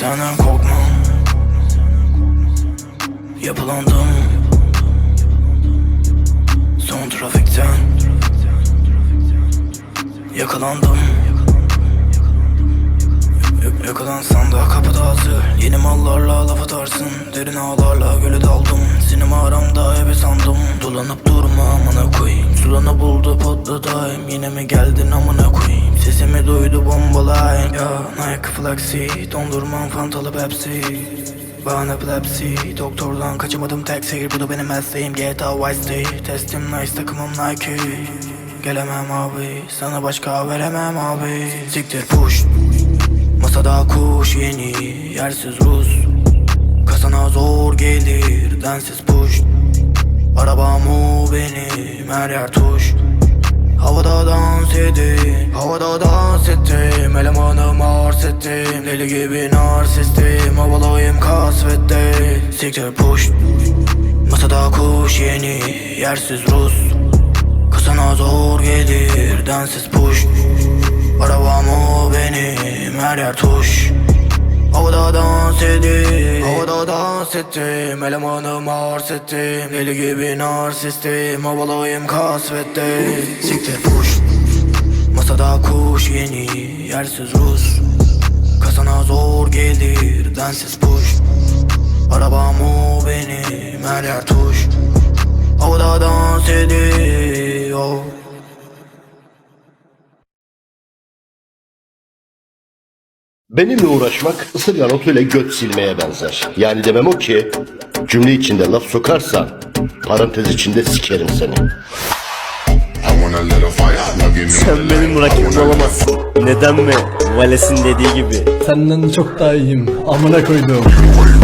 Senden korkmam. Yapılandım. Son trafikten. Yakalandım. Yak- Yakalansan da kapıda hazır. Yeni mallarla laf atarsın. Derin ağlarla göle daldım. Sinema aramda eve sandım. Dolanıp durma amına koyayım Sulanı buldu patladayım Yine mi geldin amına koyayım? Sesimi duydu bombalayım Ya Nike Flaxi Dondurmam Fantalı Pepsi. Bana epilepsi Doktordan kaçamadım tek seyir. Bu da benim mesleğim GTA Vice City. Testim nice takımım Nike. Gelemem abi Sana başka veremem abi. Siktir push. Masada kuş yeni Yersiz Rus. Kasana zor gelir Densiz push. Arabam benim Her yer tuş. Havada dans edin Havada dans ettim. Elemanım arz ettim Deli gibi narsistim. Havalıyım kasvette Siktir push. Masada kuş yeni Yersiz Rus. Kasana zor gelir Densiz push. Arabam o benim Her yer tuş Havada dans edin Havada dans ettim Elemanım arz ettim. Deli gibi narsistim Havalıyım kasvette Siktir. Push. Masada kuş yeni Yersiz Rus. Kasana zor gelir Densiz push. Arabam o benim Her yer tuş. Havada Benimle uğraşmak ısırgan otuyla göt silmeye benzer. Yani demem o ki cümle içinde laf sokarsan parantez içinde sikerim seni. Sen benim rakibim olamazsın. Neden mi? Vales'in dediği gibi. Senden çok daha iyiyim. Amına koydum. know